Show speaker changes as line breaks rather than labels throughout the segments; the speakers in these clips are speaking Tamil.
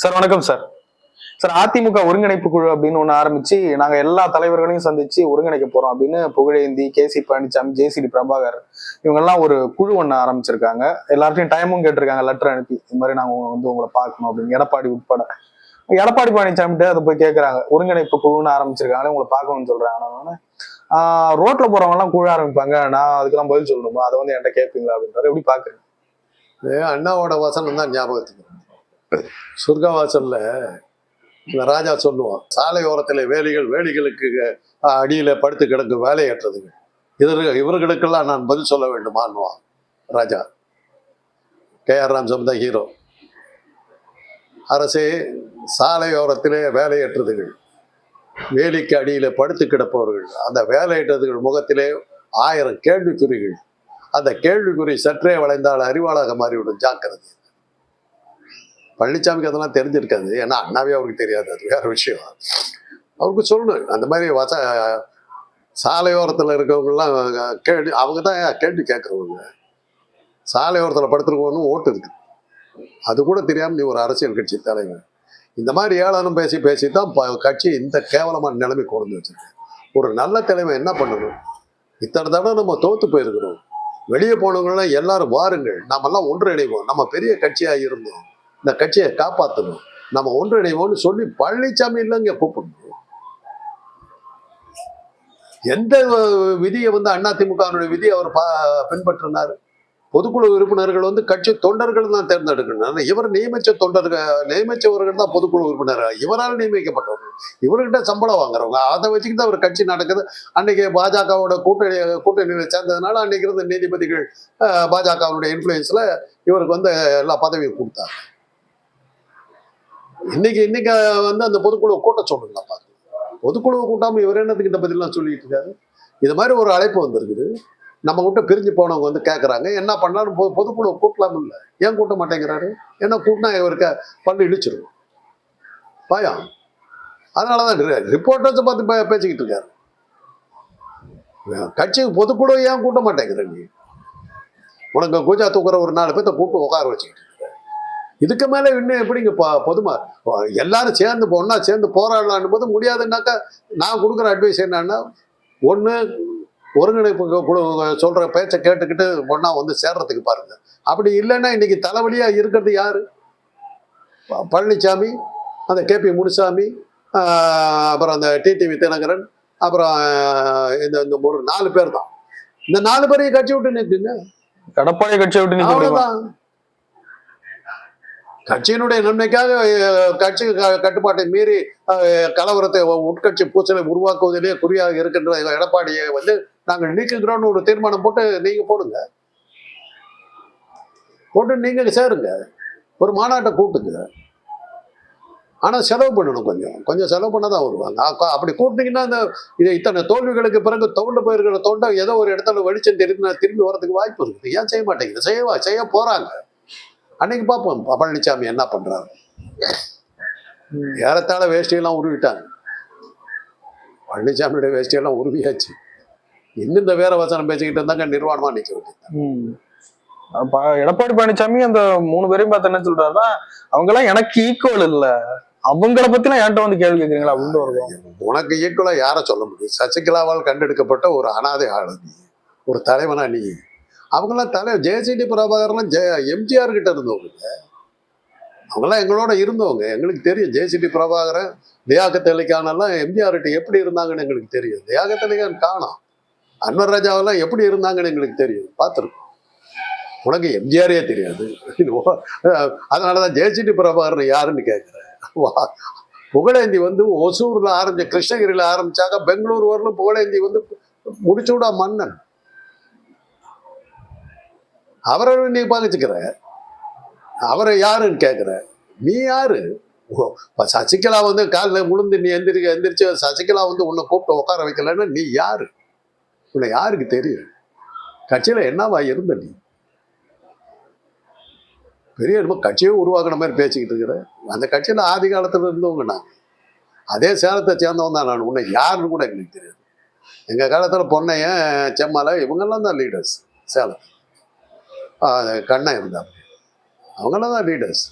சார் வணக்கம் சார். சார் அதிமுக ஒருங்கிணைப்பு குழு அப்படின்னு ஒண்ணு ஆரம்பிச்சு நாங்க எல்லா தலைவர்களையும் சந்திச்சு ஒருங்கிணைக்க போறோம் அப்படின்னு Pugazhendhi K C Palanisamy JCD Prabhakar இவங்க எல்லாம் ஒரு குழு ஒண்ணு ஆரம்பிச்சிருக்காங்க. எல்லார்ட்டையும் டைமும் கேட்டிருக்காங்க லெட்டர் அனுப்பி. இந்த மாதிரி நாங்க வந்து உங்களை பார்க்கணும் அப்படின்னு. எடப்பாடி உட்பட. எடப்பாடி பழனிசாமிட்டு அதை போய் கேட்குறாங்க ஒருங்கிணைப்பு குழுன்னு ஆரம்பிச்சிருக்காங்க உங்களை பார்க்கணும்னு சொல்றாங்க. நான் ஆஹ் ரோட்ல போறவங்க எல்லாம் குழு ஆரம்பிப்பாங்க. நான் அதுக்கெல்லாம் பதில் சொல்லணுமா? அதை வந்து என்கிட்ட கேட்பீங்களா? அப்படின்றாரு. எப்படி பாக்குறேன்
அண்ணாவோட வசனம் தான் ஞாபகத்துக்கு சொர்க்கவாசல்ல இந்த ராஜா சொல்லுவான் சாலையோரத்தில் வேலிகள் வேலிகளுக்கு அடியில் படுத்து கிடக்கும் வேலையற்றதுங்க இவர்கள் இவர்களுக்கெல்லாம் நான் பதில் சொல்ல வேண்டுமான்னுவான் ராஜா. கே ஆர் ராம் தான் ஹீரோ அரசே சாலையோரத்திலே வேலையற்றதுகள் வேலிக்கு அடியில் படுத்து கிடப்பவர்கள் அந்த வேலையற்றதுகள் முகத்திலே ஆயிரம் கேள்விக்குறிகள். அந்த கேள்விக்குறி சற்றே வளைந்தால் அறிவாளாக மாறிவிடும் ஜாக்கிரதை. பழனிசாமிக்கு அதெல்லாம் தெரிஞ்சிருக்காது. ஏன்னா அண்ணாவே அவருக்கு தெரியாது. அது வேற விஷயம். அவருக்கு சொல்லணும். அந்த மாதிரி வச சாலையோரத்தில் இருக்கவங்கலாம் கேள்வி அவங்க தான் கேள்வி கேட்குறவங்க. சாலையோரத்தில் படுத்துருக்கவனும் ஓட்டு இருக்கு. அது கூட தெரியாமல் நீ ஒரு அரசியல் கட்சி தலைவர். இந்த மாதிரி ஏளனம் பேசி பேசி தான் கட்சி இந்த கேவலமான நிலைமை கொண்டு வச்சிருக்கு. ஒரு நல்ல தலைமை என்ன பண்ணணும்? இத்தனை தடவை நம்ம தோத்து போயிருக்கிறோம். வெளியே போனவங்கன்னா எல்லாரும் வாருங்கள். நாமெல்லாம் ஒன்றிணைவோம். நம்ம பெரிய கட்சியாக இருந்தோம். இந்த கட்சியை காப்பாற்றணும் நம்ம ஒன்றிணைவோம்னு சொல்லி பழனிசாமி இல்லைங்க கூப்பிடணும். எந்த விதியை வந்து அதிமுகவினுடைய விதியை அவர் பா- பின்பற்றினார்? பொதுக்குழு உறுப்பினர்கள் வந்து கட்சி தொண்டர்கள் தான் தேர்ந்தெடுக்கணும். இவர் நியமிச்ச தொண்டர்கள் நியமிச்சவர்கள் தான் பொதுக்குழு உறுப்பினர். இவரால் நியமிக்கப்பட்டவர்கள் இவர்கிட்ட சம்பளம் வாங்குறவங்க. அதை வச்சுக்கிட்டு அவர் கட்சி நடக்குது. அன்னைக்கு பாஜகவோட கூட்டணி கூட்டணியில் சேர்ந்ததுனால அன்னைக்கு இருந்த நீதிபதிகள் பாஜகவுடைய பாஜகவினுடைய இன்ஃப்ளூயன்ஸில் இவருக்கு வந்து எல்லா பதவியும் கொடுத்தாங்க. இன்னைக்கு இன்னைக்கு வந்து அந்த பொதுக்குழு கூட்ட சொல்லுங்களா பாருங்க. பொதுக்குழுவை கூட்டாம இவர் என்னத்துக்கு இந்த பதிலாம் சொல்லிட்டு இருக்காரு இது மாதிரி ஒரு அழைப்பு வந்திருக்குது. நம்ம கிட்ட பிரிஞ்சு போனவங்க வந்து கேட்குறாங்க என்ன பண்ணாலும் பொது பொதுக்குழு கூட்டலாம் இல்லை. ஏன் கூட்ட மாட்டேங்கிறாரு? ஏன்னா கூட்டினா இவருக்கு பண்ணி இடிச்சிடும் பயம் அதனால தான் ரிப்போர்ட்டர்ஸை பார்த்து பேசிக்கிட்டு இருக்காரு. கட்சி பொதுக்குழு ஏன் கூட்ட மாட்டேங்கிற நீ? உனக்கு குஜா தூக்குற ஒரு நாலு பேர்த்த கூப்பிட்டு உட்கார வச்சுக்கிட்டு இதுக்கு மேலே இன்னும் எப்படிங்க பொதுமா? எல்லாரும் சேர்ந்து ஒன்றா சேர்ந்து போராடலான்னு போது முடியாதுன்னாக்கா நான் கொடுக்குற அட்வைஸ் என்னன்னா ஒன்று ஒருங்கிணைப்பு சொல்கிற பேச்சை கேட்டுக்கிட்டு ஒன்றா வந்து சேர்றதுக்கு பாருங்க. அப்படி இல்லைன்னா இன்னைக்கு தலைவலியாக இருக்கிறது யாரு? பழனிசாமி அந்த கேபி முனுசாமி அப்புறம் அந்த டிடிவி தினகரன் அப்புறம் இந்த இந்த ஒரு நாலு பேர் தான். இந்த நாலு பேரையும் கட்சி விட்டு நிறுத்துங்க
எடப்பாடி கட்சியை விட்டு
அவ்வளவுதான். கட்சியினுடைய நன்மைக்காக கட்சி க- கட்டுப்பாட்டை மீறி கலவரத்தை உட்கட்சி பூசலை உருவாக்குவதிலே குறியாக இருக்கின்ற எடப்பாடியை வந்து நாங்கள் நீக்குகிறோம்னு ஒரு தீர்மானம் போட்டு நீங்க போடுங்க. போட்டு நீங்க சேருங்க. ஒரு மாநாட்டை கூட்டுங்க. ஆனால் செலவு பண்ணணும் கொஞ்சம். கொஞ்சம் செலவு பண்ண தான் வருவாங்க. அப்படி கூட்டினீங்கன்னா இந்த இது இத்தனை தோல்விகளுக்கு பிறகு தோண்டு போயிருக்கிற தொண்டை ஏதோ ஒரு இடத்துல வெளிச்சம் தெரிஞ்சு திரும்பி வரதுக்கு வாய்ப்பு இருக்குது. ஏன் செய்ய மாட்டேங்குது? செய்வா செய்ய போறாங்க. அன்னைக்கு பார்ப்போம் பழனிசாமி என்ன பண்றாரு. ஏறத்தாழ வேஷ்டியெல்லாம் உருவிட்டாங்க. பழனிசாமியோட வேஷ்டியெல்லாம் உருவியாச்சு. இன்னும் இந்த வேற வசனம் பேசிக்கிட்டு இருந்தாங்க நிர்வாணமா நிக்க வேண்டியது.
எடப்பாடி பழனிசாமி அந்த மூணு பேரையும் பார்த்து என்ன சொல்றாருன்னா அவங்க எல்லாம் எனக்கு ஈக்குவல் இல்ல. அவங்கள பத்தி எல்லாம் என்கிட்ட வந்து கேள்வி கேக்குறீங்களா? அப்படின்னு வருவோம்
உனக்கு ஈக்குவலா யாரை சொல்ல முடியும்? சசிகலாவால் கண்டெடுக்கப்பட்ட ஒரு அனாதை ஆளு நீ. ஒரு தலைவனா நீ. அவங்களாம் தலை ஜெயசிடி பிரபாகர்லாம் ஜெய எம்ஜிஆர் கிட்ட இருந்தவங்க. அவங்கெல்லாம் எங்களோட இருந்தவங்க. எங்களுக்கு தெரியும் ஜெயசிடி பிரபாகரன் தியாக தெளிக்கானெல்லாம் எம்ஜிஆர் கிட்ட எப்படி இருந்தாங்கன்னு எங்களுக்கு தெரியும். தியாக தெளிக்கான் காணோம். அன்வர் ராஜாவெல்லாம் எப்படி இருந்தாங்கன்னு எங்களுக்கு தெரியும். பார்த்துருக்கோம். உனக்கு எம்ஜிஆரே தெரியாது. அதனாலதான் ஜெயசிடி பிரபாகரன் யாருன்னு கேட்குறேன் புகழேந்தி வந்து ஒசூரில் ஆரம்பிச்ச கிருஷ்ணகிரியில் ஆரம்பிச்சாங்க பெங்களூர் வரலும் புகழேந்தி வந்து முடிச்சுவிடா மன்னன். அவரை நீ பகிச்சுக்கிற அவரை யாருன்னு கேட்குற நீ யாரு? ஓ, சசிகலா வந்து காலில் முழுந்து நீ எந்திரிக்க எந்திரிச்சு சசிகலா வந்து உன்னை கூப்பிட்டு உட்கார வைக்கலன்னா நீ யாரு? உன்னை யாருக்கு தெரியும்? கட்சியில் என்னவா இருந்த நீ? பெரிய என்னமோ கட்சியே உருவாக்குன மாதிரி பேசிக்கிட்டு இருக்கிற. அந்த கட்சியில் ஆதி காலத்தில் இருந்தவங்க நான். அதே சேலத்தை சேர்ந்தவன் தான் நான். உன்னை யாருன்னு கூட எங்களுக்கு தெரியாது. எங்கள் காலத்தில் பொன்னையன் செம்மலை இவங்கெல்லாம் தான் லீடர்ஸ் சேலம். கண்ணன் இருந்தாங்க அவங்களாம் தான் லீடர்ஸ்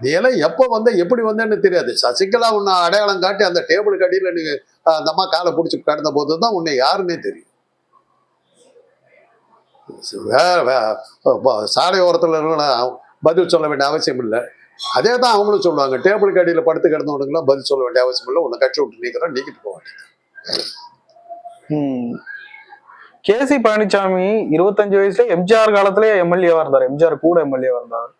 நீ எல்லாம் எப்போ வந்த எப்படி வந்தேன்னு தெரியாது. சசிகலா உன்னை அடையாளம் காட்டி அந்த டேபிள் கடியில் நீ அந்த அம்மா காலை பிடிச்சி கடந்த போது தான் உன்னை யாருன்னே தெரியும். வேற வே- சாலை ஓரத்தில் இருக்கணும் பதில் சொல்ல வேண்டிய அவசியம் இல்லை. அதே தான் அவங்களும் சொல்லுவாங்க டேபிள் கடியில் படுத்து கிடந்தவனுங்களாம் பதில் சொல்ல வேண்டிய அவசியம் இல்லை. உன்னை கட்சி விட்டு நீக்கிறோம் நீக்கிட்டு போக வேண்டியது.
கேசி பழனிசாமி இருபத்தஞ்சு வயசுல எம்ஜிஆர் காலத்திலே எம்எல்ஏவா இருந்தார். எம்ஜிஆர் கூட எம்எல்ஏவா இருந்தார்.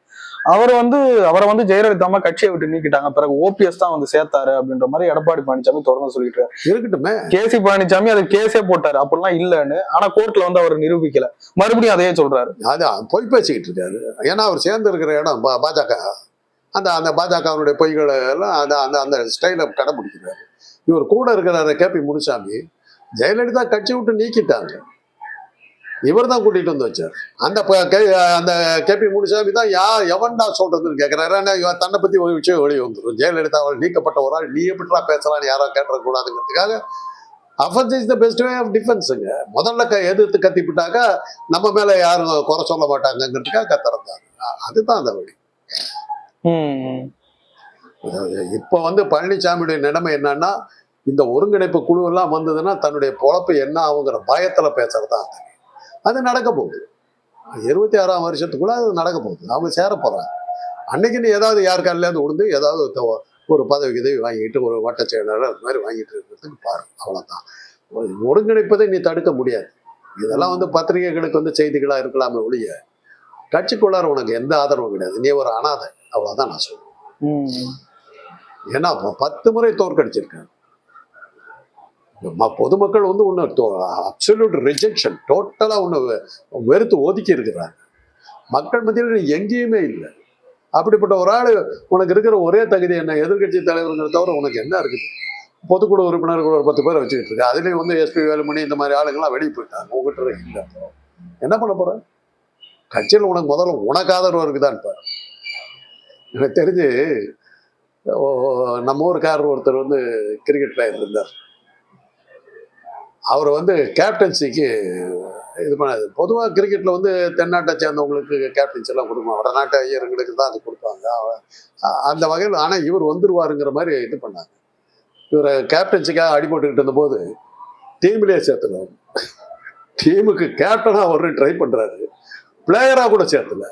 அவர் வந்து அவரை வந்து ஜெயலலிதா அம்மா கட்சியை விட்டு நீக்கிட்டாங்க. பிறகு ஓபிஎஸ் தான் வந்து சேர்த்தாரு அப்படின்ற மாதிரி எடப்பாடி பழனிசாமி தொடர்ந்து சொல்லிட்டு.
இருக்கட்டுமே.
கேசி பழனிசாமி அது கேஸே போட்டாரு. அப்படிலாம் இல்லன்னு ஆனா கோர்ட்ல வந்து அவர் நிரூபிக்கல. மறுபடியும் அதையே சொல்றாரு.
அதான் பொய் பேசிக்கிட்டு இருக்காரு. ஏன்னா அவர் சேர்ந்து இருக்கிற இடம் பாஜக. அந்த அந்த பாஜகவினுடைய பொய்களை எல்லாம் அந்த அந்த அந்த ஸ்டைலை கடைபிடிக்கிறாரு. இவர் கூட இருக்கிற கேபி முனுசாமி. ஜெயலலிதா கட்சி விட்டு நீக்கிட்டாங்க. இவர் தான் கூட்டிட்டு வந்து வச்சார். அந்த கே- அந்த கேபி முனுசாமி தான் யா எவன்டா சொல்றதுன்னு கேட்கிறாரு இவன் தன்னை பத்தி ஒரு விஷயம் வெளியே வந்துடும் ஜெயலலிதா அவள் நீக்கப்பட்ட ஒரு ஆள் நீ எப்படிடா பேசலாம்னு யாரோ கேட்டுறக்கூடாதுங்கிறதுக்காக offence is the best way of டிஃபென்ஸுங்க முதல்ல க எதிர்த்து கத்திவிட்டாக்கா நம்ம மேல யாரும் குறை சொல்ல மாட்டாங்கங்கிறதுக்காக கத்துறந்தாங்க அதுதான் அந்த வழி. இப்போ வந்து பழனிசாமியுடைய நிலைமை என்னன்னா இந்த ஒருங்கிணைப்பு குழு எல்லாம் வந்ததுன்னா தன்னுடைய பொழப்பு என்ன ஆகுங்கிற பயத்துல பேசுறதா அது நடக்க போகுது. இருபத்தி ஆறாம் வருஷத்துக்குள்ள அது நடக்க போகுது. அவங்க சேர போறாங்க. அன்னைக்கு நீ ஏதாவது யார் காலிலேருந்து விழுந்து ஏதாவது ஒரு பதவி கிதவி வாங்கிட்டு ஒரு வட்ட செயலாளர் அது மாதிரி வாங்கிட்டு இருக்கிறதுக்கு பாரு. அவ்வளவுதான். ஒரு ஒருங்கிணைப்பதை நீ தடுக்க முடியாது. இதெல்லாம் வந்து பத்திரிகைகளுக்கு வந்து செய்திகளா இருக்கலாமே ஒழிய கட்சிக்குள்ளார உனக்கு எந்த ஆதரவும் கிடையாது. நீ ஒரு அனாதை. அவ்வளவுதான் நான்
உம்
ஏன்னா பத்து முறை தோற்கடிச்சிருக்காங்க ம- பொதுமக்கள் வந்து ஒன்று அப்சல்யூட் ரிஜெக்ஷன் டோட்டலாக ஒன்று வெறுத்து ஒதுக்கி இருக்கிறாங்க. மக்கள் மத்தியில் எங்கேயுமே இல்லை. அப்படிப்பட்ட ஒரு ஆள் உனக்கு இருக்கிற ஒரே தகுதி என்ன? எதிர்கட்சி தலைவருங்கிறத தவிர உனக்கு என்ன இருக்குது? பொதுக்குழு உறுப்பினர்கள் ஒரு பத்து பேர் வச்சுக்கிட்டு இருக்கு. அதுலேயும் வந்து எஸ்பி வேலுமணி இந்த மாதிரி ஆளுங்கெல்லாம் வெளியே போயிட்டாங்க. உங்ககிட்ட இல்லை. என்ன பண்ண போகிற கட்சியில் உனக்கு முதல்ல உனக்கு ஆதரவு இருக்குதான் இப்போ எனக்கு தெரிஞ்சு நம்ம ஊருக்காரர் ஒருத்தர் வந்து கிரிக்கெட் பிளேயர் இருந்தார். அவர் வந்து கேப்டன்சிக்கு இது பண்ணாது பொதுவாக கிரிக்கெட்டில் வந்து தென்னாட்டை சேர்ந்தவங்களுக்கு கேப்டன்சி எல்லாம் கொடுப்பாங்க வடநாட்டு ஐயருங்களுக்கு தான் அது கொடுப்பாங்க. அந்த வகையில் ஆனால் இவர் வந்துருவாருங்கிற மாதிரி இது பண்ணாங்க. இவரை கேப்டன்சிக்காக அடிபட்டுக்கிட்டு இருந்தபோது டீம்லேயே சேர்த்துல டீமுக்கு கேப்டனாக அவர் ட்ரை பண்ணுறாரு பிளேயராக கூட சேர்த்துல.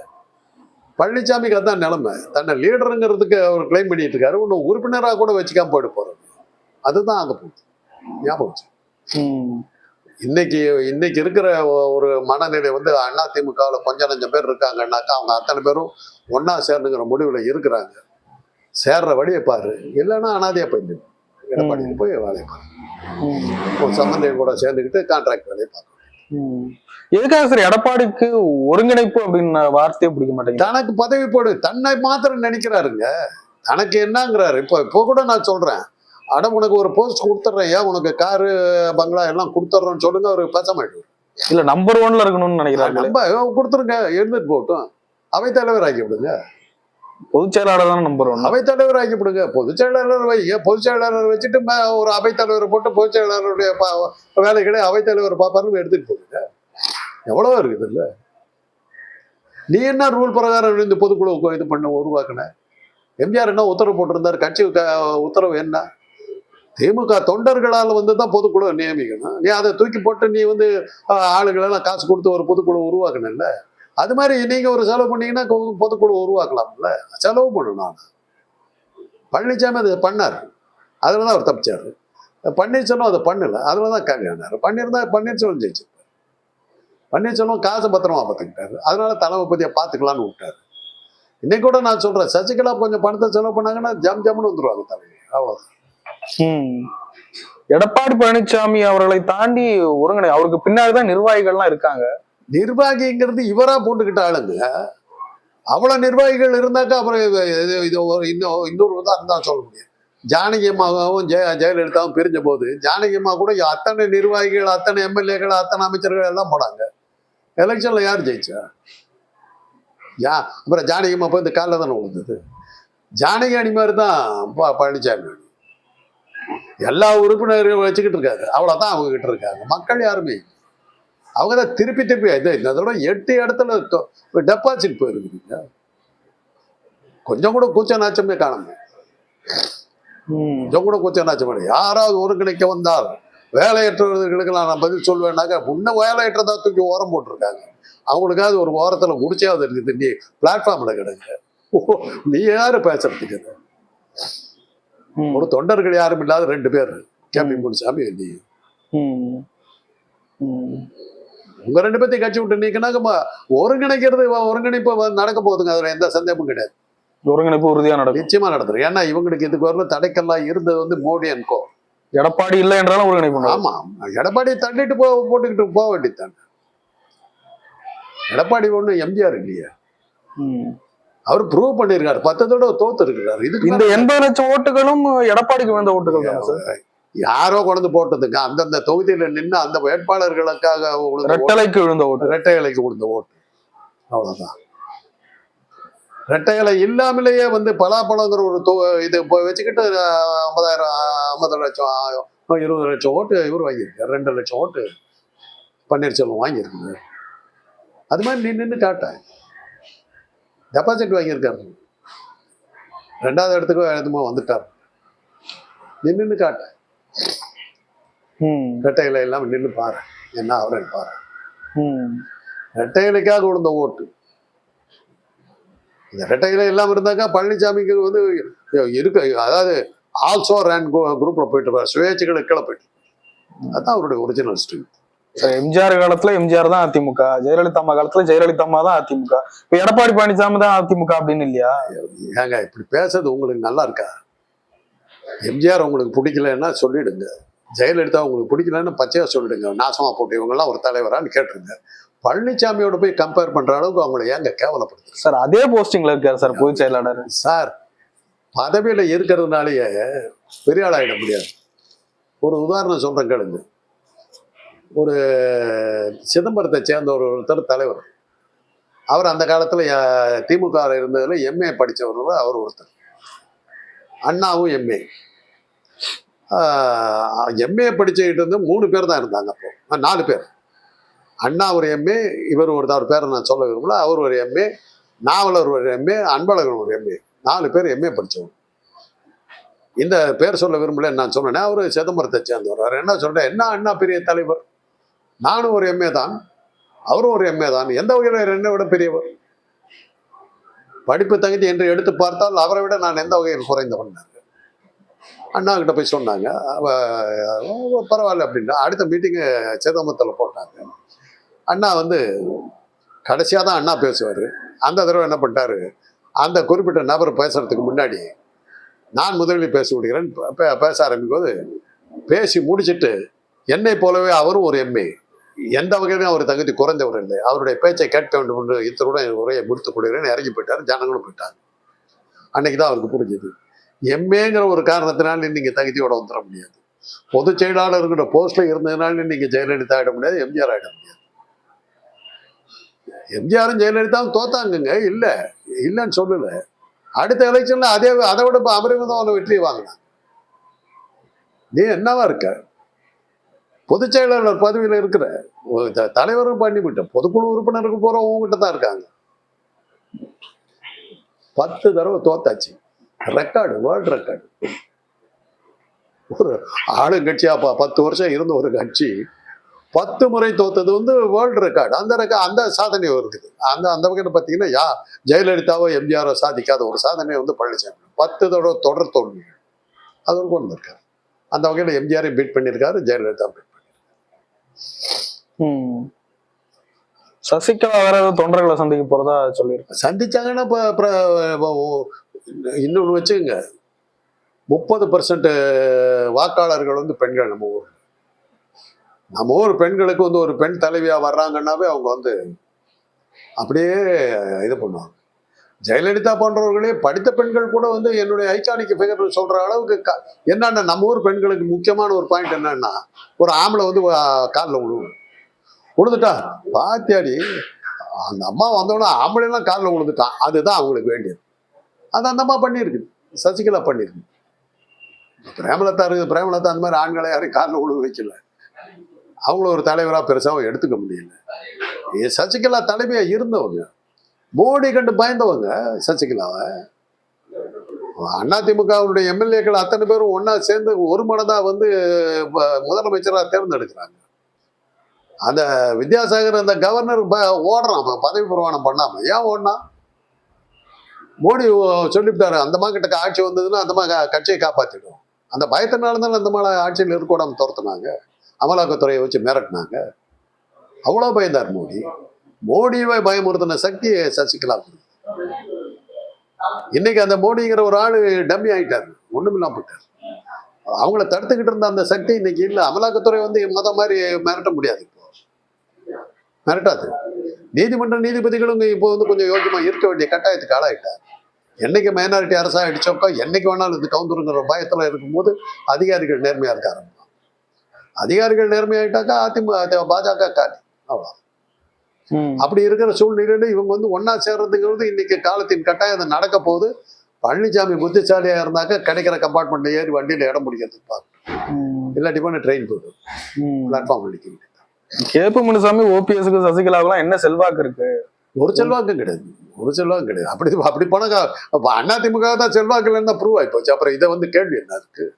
பழனிசாமிக்கு அதான் நிலைமை. தன்னை லீடருங்கிறதுக்கு அவர் கிளைம் பண்ணிட்டு இருக்காரு. இன்னும் உறுப்பினராக கூட வச்சுக்காம போயிட்டு போறாரு. அதுதான் அங்கே போகுது ஞாபகம் வச்சு. இன்னைக்கு இன்னைக்கு இருக்கிற ஒரு மனநிலை வந்து அண்ணா திமுகவில் கொஞ்சம் நஞ்சம் பேர் இருக்காங்கன்னாக்கா அவங்க அத்தனை பேரும் ஒண்ணா சேரணுங்கிற முடிவுல இருக்கிறாங்க. சேர்ற வழியை பாரு. இல்லைன்னா அனாதையா போயிட்டு எடப்பாடியில் போய் வேலையை பாரு. சம்பந்தையும் கூட சேர்ந்துக்கிட்டு கான்ட்ராக்ட் வேலையை
உம் எதுக்காக சார் எடப்பாடிக்கு ஒருங்கிணைப்பு அப்படின்ற வார்த்தையே பிடிக்க மாட்டேங்குது?
தனக்கு பதவி போடு. தன்னை மாத்திரம் நினைக்கிறாருங்க. தனக்கு என்னங்கிறாரு. இப்போ இப்போ கூட நான் சொல்றேன். அட உனக்கு ஒரு போஸ்ட் கொடுத்துட்றேன். ஏன் உனக்கு காரு பங்களா எல்லாம் கொடுத்துட்றோன்னு சொல்லுங்க அவர் பேச மாட்டார்.
இல்ல நம்பர் ஒன்ல இருக்கணும்னு நினைக்கிறாங்க
நம்ம கொடுத்துருங்க இருந்துட்டு போகட்டும். அவைத்தலைவர் ஆக்கி விடுங்க.
பொதுச் செயலாளர் தான் நம்பர் ஒன்
அவைத்தலைவர் ஆக்கி விடுங்க. பொதுச் செயலாளர் வைங்க பொதுச் செயலாளர் வச்சுட்டு ஒரு அவைத்தலைவரை போட்டு பொதுச் செயலாளருடைய வேலைகளை அவைத்தலைவர் பார்ப்பாருன்னு எடுத்துட்டு போடுங்க எவ்வளவோ இருக்குது இல்ல. நீ என்ன ரூல் பிரகாரம் இந்த பொதுக்குழு இது பண்ண உருவாக்குன? எம்ஜிஆர் என்ன உத்தரவு போட்டிருந்தார்? கட்சி உத்தரவு என்ன? திமுக தொண்டர்களால் வந்து தான் பொதுக்குழு நியமிக்கணும். நீ அதை தூக்கி போட்டு நீ வந்து ஆளுகளெல்லாம் ஆளுங்களெல்லாம் காசு கொடுத்து ஒரு பொதுக்குழு உருவாக்கணும்ல? அது மாதிரி நீங்கள் ஒரு செலவு பண்ணீங்கன்னா பொதுக்குழு உருவாக்கலாம்ல? செலவு பண்ணணும் நான் பழனிசாமி அதை பண்ணார். அதில் தான் அவர் தப்பிச்சார். பன்னீர்செல்வம் அதை பண்ணல. அதில் தான் கம்மியானார் பண்ணியிருந்தா பன்னீர்செல்வம் ஜெயிச்சு பன்னீர்செல்வம் காசை பத்திரமா பார்த்துக்கிட்டாரு. அதனால தலைமைப்பதியை பார்த்துக்கலான்னு விட்டாரு. இன்னைக்கு கூட நான் சொல்கிறேன் சசிகலா கொஞ்சம் பணத்தை செலவு பண்ணாங்கன்னா ஜம் ஜம்னு வந்துடுவாங்க தலைவி.
அவ்வளோதான் எடப்பாடி பழனிசாமி அவர்களை தாண்டி ஒருங்கிணை அவருக்கு பின்னாடிதான் நிர்வாகிகள்லாம் இருக்காங்க.
நிர்வாகிங்கிறது இவரா போட்டுக்கிட்ட ஆளுங்க. அவ்வளவு நிர்வாகிகள் இருந்தாக்கா அப்புறம் இது- ஒரு இன்னும் இன்னொரு உதாரணம் தான் சொல்ல முடியும். ஜானகி அம்மாவும் ஜெய ஜெயலலிதாவும் பிரிஞ்ச போது ஜானகி அம்மா கூட அத்தனை நிர்வாகிகள் அத்தனை எம்எல்ஏக்கள் அத்தனை அமைச்சர்கள் எல்லாம் போனாங்க. எலெக்ஷன்ல யார் ஜெயிச்சா? யா அப்புறம் ஜானகி அம்மா போய் இந்த காலில் தானே விழுந்தது. ஜானகி அணி மாதிரி தான் பழனிசாமி எல்லா உறுப்பினர்களும் வச்சுக்கிட்டு இருக்காரு அவ்வளவுதான் அவங்க கிட்ட இருக்காங்க மக்கள் யாருமே. அவங்க தான் திருப்பி திருப்பி இது இதோட எட்டு இடத்துல டெபாசிட் போயிருக்குதுங்க கொஞ்சம் கூட கூச்ச நாச்சமே காணுங்க
ம்.
கொஞ்சம் கூட கூச்ச நாச்சம். யாராவது ஒருங்கிணைக்க வந்தால் வேலையற்றவர்களுக்கு நான் பதில் சொல்வேன்னாக்கா முன்ன வேலையற்றதா தூக்கி ஓரம் போட்டிருக்காங்க அவங்களுக்காவது ஒரு ஓரத்துல முடிச்சாவது இருக்குது நீ பிளாட்ஃபார்ம்ல கிடக்கு ஓ, நீ யாரு பேசுறதுக்கு. ஒரு தொண்டர்கள் யாரும் இல்லாத ரெண்டு பேர். கேபி முனுசாமி நீ. உங்க ரெண்டு பேர்த்தையும் கட்சி விட்டு நீக்கினாக்க ம- ஒருங்கிணைக்கிறது ஒருங்கிணைப்பு நடக்க போகுதுங்க. அதுல எந்த சந்தேகமும் கிடையாது.
ஒருங்கிணைப்பு உறுதியா நடக்கும்.
நிச்சயமா நடத்துரும் ஏன்னா இவங்களுக்கு இதுக்கு வரல தடைக்கெல்லாம் இருந்தது வந்து மோடி அன்கோ
எடப்பாடி இல்லை என்றாலும் ஒருங்கிணைப்பு.
ஆமா. எடப்பாடி தள்ளிட்டு போ போட்டுக்கிட்டு போக வேண்டியதுதான். எடப்பாடி ஒண்ணு எம்ஜிஆர் இல்லையா.
ம்.
அவர் ப்ரூவ் பண்ணியிருக்காரு பத்து தடவை தோத்து இருக்கிறாரு. இதுக்கு
இந்த எண்பது லட்சம் ஓட்டுகளும் எடப்பாடிக்கு வந்த ஓட்டுகள் தானே சார்
யாரோ கொண்டு போட்டதுங்க அந்தந்த தொகுதியில நின்று அந்த வேட்பாளர்களுக்காக விழுந்த
ரெட்டலைக்கு விழுந்த ஓட்டு.
ரெட்டை இலைக்கு கொடுத்த ஓட்டு. அவ்வளவுதான். ரெட்டை இலை இல்லாமலேயே வந்து பலாப்பழங்கிற ஒரு தொ- இது வச்சுக்கிட்டு ஐம்பதாயிரம் ஐம்பது லட்சம் இருபது லட்சம் ஓட்டு இவர் வாங்கியிருக்காரு. ரெண்டு லட்சம் ஓட்டு பன்னீர்செல்வம் வாங்கியிருக்காரு. அது மாதிரி நீ நின்று காட்ட டெபாசிட் வாங்கியிருக்காரு. ரெண்டாவது இடத்துக்கு எதுமோ வந்துட்டார். நின்று காட்ட.
ம்.
ரெட்டை இலை இல்லாம நின்று பாரு. என்ன அவரை பாரு.
ம்.
ரெட்டை இலைக்காக விழுந்த ஓட்டு. இந்த ரெட்டை இலை இல்லாம இருந்தாக்கா பழனிசாமிக்கு வந்து இருக்கு. அதாவது ஆல்சோ ரேன் குரூப்ல போயிட்டு இருப்பார். சுயேட்சைகளுக்கு கீழே போயிட்டு. அதான் அவருடைய ஒரிஜினல் ஸ்ட்ரென்த்
எம்ஜிஆர் காலத்துல எம்ஜிஆர் தான் அதிமுக. ஜெயலலிதா அம்மா காலத்துல ஜெயலலிதா அம்மா தான் அதிமுக. இப்ப எடப்பாடி பழனிசாமி தான் அதிமுக அப்படின்னு இல்லையா?
ஏங்க இப்படி பேசுறது உங்களுக்கு நல்லா இருக்கா? எம்ஜிஆர் உங்களுக்கு பிடிக்கலன்னா சொல்லிடுங்க. ஜெயலலிதா உங்களுக்கு பிடிக்கலன்னா பச்சையா சொல்லிடுங்க. நாசமா போட்டு இவங்கெல்லாம் ஒரு தலைவரான்னு கேட்டுருங்க. பழனிசாமியோட போய் கம்பேர் பண்ற அளவுக்கு அவங்கள ஏங்க கேவலப்படுத்து
சார் அதே போஸ்டிங்ல இருக்காரு சார் பொதுச் செயலாளர்.
சார் பதவியில இருக்கிறதுனாலயே பெரிய ஆள் ஆயிட முடியாது. ஒரு உதாரணம் சொல்றேன் கேளுங்க. ஒரு சிதம்பரத்தை சேர்ந்த ஒரு ஒருத்தர் தலைவர். அவர் அந்த காலத்தில் திமுக இருந்ததில் எம்ஏ படித்தவர்கள் அவர் ஒருத்தர். அண்ணாவும் எம்ஏ எம்ஏ படிச்சுக்கிட்டு இருந்து மூணு பேர் தான் இருந்தாங்க அப்போ. நாலு பேர். அண்ணா ஒரு எம்ஏ இவர் ஒரு அவர் பேரை நான் சொல்ல விரும்பல. அவர் ஒரு எம்ஏ நாவலர் ஒரு எம்ஏ அன்பழகன் ஒரு எம்ஏ நாலு பேர் எம்ஏ படித்தவங்க இந்த பேர் சொல்ல விரும்பல நான் சொன்னேன் அவர் சிதம்பரத்தை சேர்ந்தவர். அவர் என்ன சொல்கிறேன் என்ன அண்ணா பெரிய தலைவர்? நானும் ஒரு எம்ஏ தான். அவரும் ஒரு எம்ஏ தான். எந்த வகையில் என்னை விட பெரியவர்? படிப்பு தகுதி என்று எடுத்து பார்த்தால் அவரை விட நான் எந்த வகையில் குறைந்தவன் அண்ணா கிட்ட போய் சொன்னாங்க. பரவாயில்ல அப்படின்னா அடுத்த மீட்டிங்கு சிதம்பரத்தில் போட்டாங்க. அண்ணா வந்து கடைசியாக தான் அண்ணா பேசுவார். அந்த தடவை என்ன பண்ணிட்டாரு? அந்த குறிப்பிட்ட நபர் பேசுறதுக்கு முன்னாடி நான் முதலில் பேச விடுகிறேன். பேச ஆரம்பிக்கும் போது பேசி முடிச்சுட்டு என்னை போலவே அவரும் ஒரு எம்ஏ. எந்த வகையிலும் அவர் தகுதி குறைந்தவர் இல்லை அவருடைய பேச்சை கேட்க வேண்டும் என்று இத்தருடன் உரையை முடித்துக் கொள்கிறேன். இறங்கி போயிட்டார் ஜனங்களும் போயிட்டாங்க. அன்னைக்கு தான் அவருக்கு புரிஞ்சது. எம்ஏங்கிற ஒரு காரணத்தினால நீங்கள் தகுதியோட வந்துட முடியாது. பொதுச் செயலாளர்கிற போஸ்டில் இருந்ததுனால நீங்கள் ஜெயலலிதா ஆகிட முடியாது எம்ஜிஆர் ஆயிட முடியாது. எம்ஜிஆரும் ஜெயலலிதாவும் தோத்தாங்கங்க. இல்லை இல்லைன்னு சொல்லலை. அடுத்த எலெக்ஷனில் அதே அதை விட இப்ப அபரிமிதமான வெற்றியை வாங்கினாங்க நீ என்னவா இருக்க? பொதுச் செயலாளர் பதவியில் இருக்கிற ஒரு த- தலைவரும் பண்ணிவிட்ட பொதுக்குழு உறுப்பினருக்கு போகிற உங்ககிட்ட தான் இருக்காங்க. பத்து தடவை தோத்தாச்சு. ரெக்கார்டு வேர்ல்டு ரெக்கார்டு ஒரு ஆளுங்கட்சியா ப- பத்து வருஷம் இருந்த ஒரு கட்சி பத்து முறை தோத்தது வந்து வேர்ல்டு ரெக்கார்டு அந்த ரெக்கா அந்த சாதனை இருக்குது. அந்த அந்த வகையில் பார்த்தீங்கன்னா யா ஜெயலலிதாவோ எம்ஜிஆரோ சாதிக்காத ஒரு சாதனை வந்து பழனிசாமி பத்து தடவை தொடர் தோல்விகள். அது ஒரு கொண்டு இருக்காரு அந்த வகையில் எம்ஜிஆரையும் பீட் பண்ணியிருக்காரு ஜெயலலிதா பீட்
சசிகலா வேற ஏதோ தொண்டர்களை சந்திக்க போறதா சொல்லியிருக்காரு.
சந்திச்சாங்கன்னா இப்போ இன்னொன்று வச்சுங்க முப்பது பர்சன்ட் வாக்காளர்கள் வந்து பெண்கள் நம்ம ஊர் நம்ம ஊர் பெண்களுக்கு வந்து ஒரு பெண் தலைவியா வர்றாங்கன்னாவே அவங்க வந்து அப்படியே இது பண்ணுவாங்க. ஜெயலலிதா போன்றவர்களே படித்த பெண்கள் கூட வந்து என்னுடைய ஐகானிக் ஃபிகர் சொல்ற அளவுக்கு க- என்னன்னா நம்ம ஊர் பெண்களுக்கு முக்கியமான ஒரு பாயிண்ட் என்னன்னா ஒரு ஆம்பளை வந்து காலில் விழுவும் விழுந்துட்டா பாத்தியாடி அந்த அம்மா வந்தோடனே ஆம்பளைலாம் காலில் விழுந்துட்டான் அதுதான் அவங்களுக்கு வேண்டியது. அது அந்த அம்மா பண்ணியிருக்குது சசிகலா பண்ணியிருக்கு. பிரேமலதா இருக்குது பிரேமலதா அந்த மாதிரி ஆண்களை யாரையும் காலில் விழுக வைக்கல. அவங்கள ஒரு தலைவராக பெருசாகவும் எடுத்துக்க முடியல. சசிகலா தலைமையாக இருந்தவங்க மோடி கண்டு பயந்தவங்க சசிகலாவை அதிமுகவுடைய எம்எல்ஏக்கள் அத்தனை பேரும் ஒன்றா சேர்ந்து ஒரு மனதா வந்து ப- தேர்ந்தெடுக்கிறாங்க. அந்த வித்யாசாகர் அந்த கவர்னர் ப- ஓடுறான் பதவி பிரமாணம் பண்ணாம. ஏன் ஓடினா? மோடி ஓ- சொல்லிவிட்டாரு அந்த கிட்ட ஆட்சி வந்ததுன்னா அந்த க- கட்சியை காப்பாத்திடும். அந்த பயத்தினால தானே அந்த மாதிரி ஆட்சியில் இருக்கக்கூடாம துரத்துனாங்க. அமலாக்கத்துறையை வச்சு மிரட்டினாங்க. அவ்வளோ பயந்தார் மோடி. மோடியை பயமுறுத்தின சக்தி சசிகலா இன்னைக்கு அந்த மோடிங்கிற ஒரு ஆளு டம்மி ஆயிட்டார். ஒண்ணும் இல்லாம போயிட்டார். அவங்கள தடுத்துக்கிட்டு இருந்த அந்த சக்தி இன்னைக்கு இல்லை. அமலாக்கத்துறை வந்து மத மாதிரி மிரட்ட முடியாது இப்போ. மிரட்டாது. நீதிமன்ற நீதிபதிகளும் இப்போ வந்து கொஞ்சம் யோக்கியமா இருக்க வேண்டிய கட்டாயத்துக்கு ஆளாயிட்டார். என்னைக்கு மைனாரிட்டி அரசா அடிச்சோக்கோ என்னைக்கு வேணாலும் இது கவுந்துருங்கிற பயத்துல இருக்கும்போது அதிகாரிகள் நேர்மையா இருக்க ஆரம்பிப்பான் அதிகாரிகள் நேர்மையாயிட்டாக்கா அதிமுக பாஜக காலி. அவ்வளோ அப்படி இருக்கிற சூழ்நிலையில இவங்க வந்து ஒண்ணா சேர்றதுங்கிறது இன்னைக்கு காலத்தின் கட்டாயம். அது நடக்க போகுது. பழனிசாமி புத்திசாலியா இருந்தாக்க கிடைக்கிற கம்பார்ட்மெண்ட்ல ஏறி வண்டியில இடம் பிடிக்கிறதுக்கு
ம்.
இல்லாட்டி பண்ண ட்ரெயின் போயிடும்.
ம்.
பிளாட்ஃபார்ம் அடிக்கிறது
கேபி முனுசாமி ஓபிஎஸ்க்கு சசிகலாவுக்குலாம் என்ன செல்வாக்கு இருக்கு?
ஒரு செல்வாக்கும் கிடையாது. ஒரு செல்வாக்கும் கிடையாது. அப்படி அப்படி அப்ப அதிமுக தான் செல்வாக்கு இல்லைன்னா ப்ரூவ் ஆகி போச்சு அப்புறம் இதை வந்து கேள்வி என்ன இருக்கு?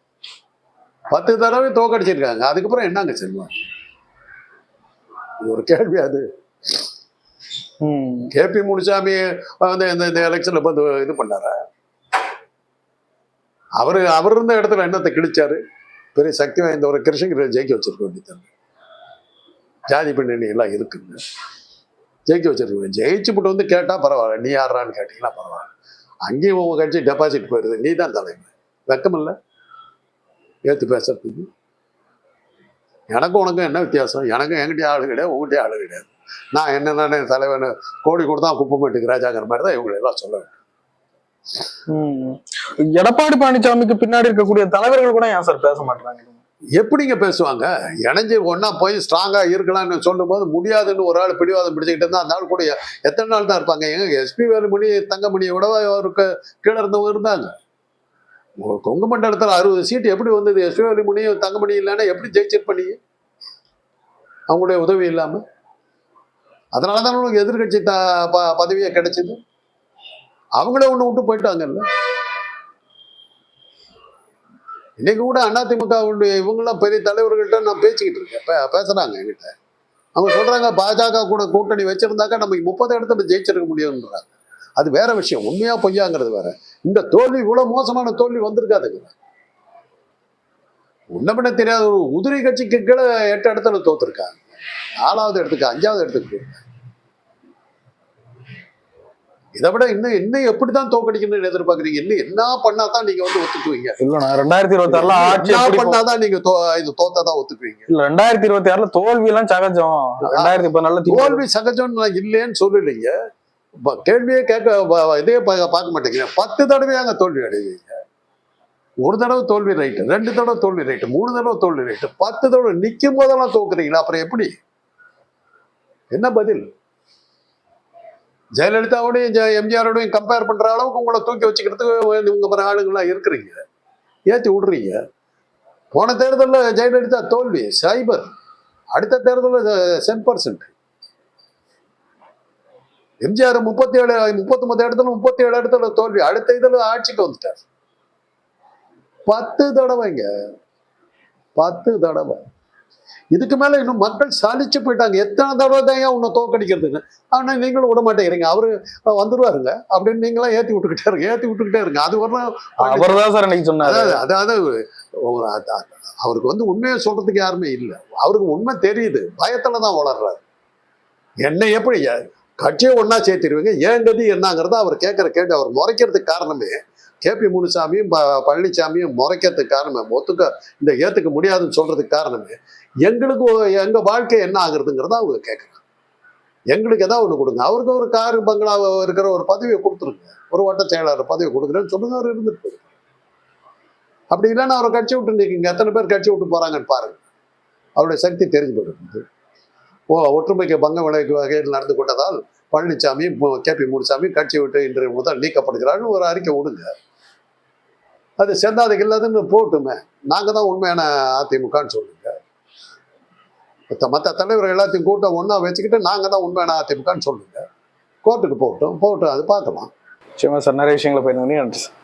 பத்து தடவை தோக்கடிச்சிருக்காங்க. அதுக்கப்புறம் என்னங்க செல்வாக்கு? இது ஒரு கேள்வி அது.
ம்.
கேபி முனுசாமி வந்து இந்த இந்த எலெக்ஷன்ல வந்து இது பண்ணாரா? அவர் அவர் இருந்த இடத்துல என்னத்தை கிழிச்சாரு? பெரிய சக்தி வாய்ந்த ஒரு கிருஷ்ணகிரியை ஜெயிக்க வச்சிருக்க வேண்டியது ஜாதி பின்னணி எல்லாம் இருக்குங்க ஜெயிக்க வச்சிருக்கேன் ஜெயிச்சுப்பட்டு வந்து கேட்டால் பரவாயில்ல. நீ யாரான்னு கேட்டிங்கன்னா பரவாயில்ல. அங்கேயும் உங்கள் கட்சி டெபாசிட் போயிருது. நீ தான் தலைமை. வெக்கம் இல்லை. ஏத்து பேசுறதுக்கு. எனக்கும் உனக்கும் என்ன வித்தியாசம்? எனக்கும் என்கிட்ட ஆளு கிடையாது உங்கள்கிட்ட ஆளு கிடையாது. நான் என்னென்ன தலைவன் கோடி கொடுத்தா குப்பமேட்டுக்கு ராஜாங்கிற மாதிரி தான் இவங்களை எல்லாம் சொல்ல வேண்டும்.
எடப்பாடி பழனிசாமிக்கு பின்னாடி இருக்கக்கூடிய தலைவர்கள் கூட ஏன் சார் பேச மாட்டாங்க
எப்படிங்க பேசுவாங்க? இணைஞ்சு ஒண்ணா போய் ஸ்ட்ராங்கா இருக்கலாம்னு சொல்லும்போது முடியாதுன்னு ஒரு ஆள் பிடிவாதம் பிடிச்சிக்கிட்டு இருந்தா அந்த ஆள் கூட எத்தனை நாள் தான் இருப்பாங்க? எங்க எஸ்பி வேலுமணி தங்கமணியை விட அவருக்கு கீழே இருந்தவங்க இருந்தாங்க. கொங்கு மண்டலத்தில் அறுபது சீட் எப்படி வந்தது? எஸ்பி வேலுமணியும் தங்கமணி இல்லைன்னா எப்படி ஜெயிச்சிருப்பீங்க? அவங்களுடைய உதவி இல்லாம? அதனால தான் உங்களுக்கு எதிர்கட்சி த ப- பதவியே கிடைச்சிது. அவங்களே ஒன்று விட்டு போயிட்டாங்கல்ல. இன்னைக்கு கூட அதிமுக இவங்கெல்லாம் பெரிய தலைவர்கள்ட்ட நான் பேசிக்கிட்டு இருக்கேன். பே- பேசுறாங்க என்கிட்ட. அவங்க சொல்றாங்க பாஜக கூட கூட்டணி வச்சிருந்தாக்கா நம்ம முப்பது இடத்துல ஜெயிச்சிருக்க முடியும்ன்றாங்க. அது வேற விஷயம். உண்மையா பொய்யாங்கிறது வேற. இந்த தோல்வி இவ்வளவு மோசமான தோல்வி வந்திருக்காதுங்க. உன்ன தெரியாத. ஒரு உதிரி கட்சிக்கு கீழே எட்டு இடத்துல தோத்துருக்காங்க. நாலாவது இடத்துக்கு அஞ்சாவது இடத்துக்கு இதை விட இன்னும் இன்னும் எப்படிதான் தோக்கடிக்கணும்னு எதிர்பார்க்குறீங்க? இன்னும் என்ன பண்ணா தான் நீங்க வந்து ஒத்துக்குவீங்க?
இல்லண்ணா ரெண்டாயிரத்தி இருபத்தி ஆறுல ஆட்சி
என்ன
எப்படி போ-
பண்ணாதான் நீங்க இது தோத்தாதான் ஒத்துக்குவீங்க?
இல்ல ரெண்டாயிரத்தி இருபத்தி ஆறுல தோல்வி எல்லாம் சகஜம் ரெண்டாயிரத்தி பதினாலுல தோல்வி
சகஜம்னு நான் இல்லைன்னு சொல்லலைங்க. கேள்வியே கேட்க இதே பார்க்க மாட்டேங்கிறீங்க. பத்து தடவையாங்க தோல்வி அடைவீங்க. ஒரு தடவை தோல்வி ரைட்டு ரெண்டு தடவை தோல்வி ரைட்டு மூணு தடவை தோல்வி ரைட்டு பத்து தடவை நிற்கும் போதெல்லாம் தோக்குறீங்களா? அப்புறம் எப்படி? என்ன பதில்? ஜெயலலிதாவோடையும் எம்ஜிஆரோடையும் கம்பேர் பண்ற அளவுக்கு உங்களை தூக்கி வச்சுக்கிறதுக்கு உங்க மாதிரி ஆளுங்களாம் இருக்கிறீங்க. ஏத்தி விடுறீங்க. போன தேர்தலில் ஜெயலலிதா தோல்வி சைபர் அடுத்த தேர்தலில் சென் பர்சன்ட் எம்ஜிஆர் முப்பத்தி ஏழு முப்பத்தி ஒன்பது இடத்துல முப்பத்தி ஏழு இடத்துல தோல்வி. அடுத்த இதில் ஆட்சிக்கு வந்துட்டார். பத்து தடவைங்க. பத்து தடவை. இதுக்கு மேல இன்னும் மக்கள் சலிச்சு போயிட்டாங்க. எத்தனை தடவை தான் உன்னை தோக்கடிக்கிறதுன்னு? ஆனா நீங்களும் விட மாட்டேங்கிறீங்க அவரு வந்துருவாருங்க. அப்படின்னு நீங்களாம் ஏத்தி விட்டுக்கிட்டே இருங்க. ஏத்தி விட்டுக்கிட்டே இருங்க. அது வரலாம்
அவர்தான் சார் இன்னைக்கு சொன்னாரு.
அதாவது அவருக்கு வந்து உண்மையை சொல்றதுக்கு யாருமே இல்லை. அவருக்கு உண்மை தெரியுது. பயத்துல தான் வளர்றாரு. என்ன எப்படி கட்சியை ஒண்ணா சேர்த்திருவீங்க? ஏன் கதி என்னங்கிறத அவர் கேட்கிற கேள்வி அவர் முறைக்கிறதுக்கு காரணமே கேபி முனுசாமியும் ப- பழனிசாமியும் முறைக்கிறதுக்கு காரணமே ஒத்துக்க இந்த ஏத்துக்க முடியாதுன்னு சொல்றதுக்கு காரணமே எங்களுக்கு எங்கள் எங்க வாழ்க்கை என்ன ஆகுறதுங்கிறத அவங்க கேட்குறாங்க எங்களுக்கு ஏதாவது ஒன்று கொடுங்க. அவருக்கு ஒரு கார் பங்களா இருக்கிற ஒரு பதவியை கொடுத்துருங்க. ஒரு வட்ட செயலாளர் பதவி கொடுக்குறேன்னு சொல்லுங்க அவர் இருந்துட்டு அப்படி இல்லைன்னா அவரை கட்சி விட்டு நிற்குங்க எத்தனை பேர் கட்சி விட்டு போறாங்கன்னு பாருங்க. அவருடைய சக்தி தெரிஞ்சு போயிடுது. ஓ ஒற்றுமைக்கு பங்கம் விளைவிக்கும் வகையில் நடந்து கொண்டதால் பழனிசாமி கே பி முனுசாமி கட்சி விட்டு இன்று முதல் நீக்கப்படுகிறார்கள் ஒரு அறிக்கை விடுங்க. அது செந்தாதைக்கு இல்லாதுன்னு போட்டுமே. நாங்கள் தான் உண்மையான அதிமுகன்னு சொல்லுங்க. மற்ற மத்த தலைவர்கள் எல்லாத்தையும் கூட்டம் ஒன்றா வச்சுக்கிட்டு நாங்கள் தான் உண்மையான அதிமுகன்னு சொல்லுங்க. கோர்ட்டுக்கு போகட்டும் போகட்டும் அது பார்க்கலாம்.
நிச்சயமா சார் நிறைய விஷயங்களை போயிருந்தீங்க நன்றி சார்.